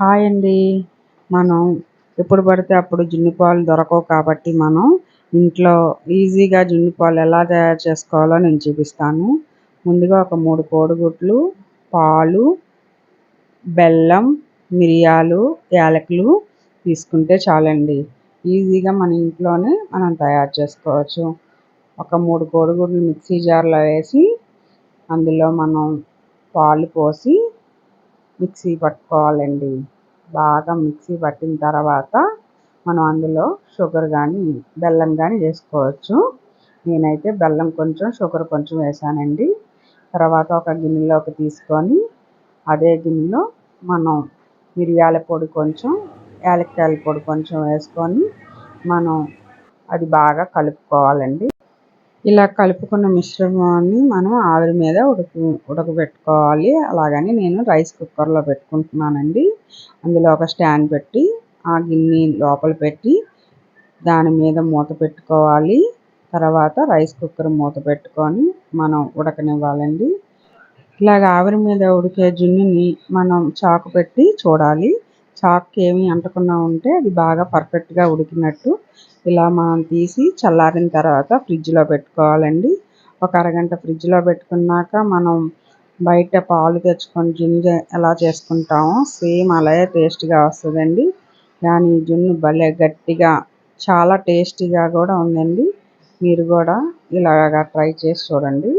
Hi అండి. మనం ఎప్పుడు పడితే అప్పుడు జున్ను పాలు దొరకవు కాబట్టి మనం ఇంట్లో ఈజీగా జున్ను పాలు ఎలా తయారు చేసుకోవాలో నేను చూపిస్తాను. ముందుగా ఒక మూడు కోడిగుడ్లు పాలు బెల్లం మిరియాలు యాలకులు తీసుకుంటే చాలండి. ఈజీగా మన ఇంట్లోనే మనం తయారు చేసుకోవచ్చు. ఒక మూడు కోడిగుడ్లు మిక్సీ జార్లో వేసి అందులో మనం పాలు పోసి మిక్సీ పట్టుకోవాలండి. బాగా మిక్సీ పట్టిన తర్వాత మనం అందులో షుగర్ కానీ బెల్లం కానీ వేసుకోవచ్చు. నేనైతే బెల్లం కొంచెం షుగర్ కొంచెం వేసానండి. తర్వాత ఒక గిన్నెలోకి తీసుకొని అదే గిన్నెలో మనం మిరియాల పొడి కొంచెం యాలక్కాయల పొడి కొంచెం వేసుకొని మనం అది బాగా కలుపుకోవాలండి. ఇలా కలుపుకున్న మిశ్రమాన్ని మనం ఆవిరి మీద ఉడక ఉడకబెట్టుకోవాలి. అలాగని నేను రైస్ కుక్కర్లో పెట్టుకుంటున్నానండి. అందులో ఒక స్టాండ్ పెట్టి ఆ గిన్నె లోపల పెట్టి దాని మీద మూత పెట్టుకోవాలి. తర్వాత రైస్ కుక్కర్ మూత పెట్టుకొని మనం ఉడకనివ్వాలండి. ఇలాగ ఆవిరి మీద ఉడికే జున్నుని మనం చాకు పెట్టి చూడాలి. చాక్ ఏమి అంటకుండా ఉంటే అది బాగా పర్ఫెక్ట్గా ఉడికినట్టు ఇలా మనం తీసి చల్లారిన తర్వాత ఫ్రిడ్జ్లో పెట్టుకోవాలండి. ఒక అరగంట ఫ్రిడ్జ్లో పెట్టుకున్నాక మనం బయట పాలు తెచ్చుకొని జున్ను ఎలా చేసుకుంటామో సేమ్ అలాగే టేస్ట్గా వస్తుందండి. కానీ జున్ను భలే గట్టిగా చాలా టేస్టీగా కూడా ఉందండి. మీరు కూడా ఇలాగా ట్రై చేసి చూడండి.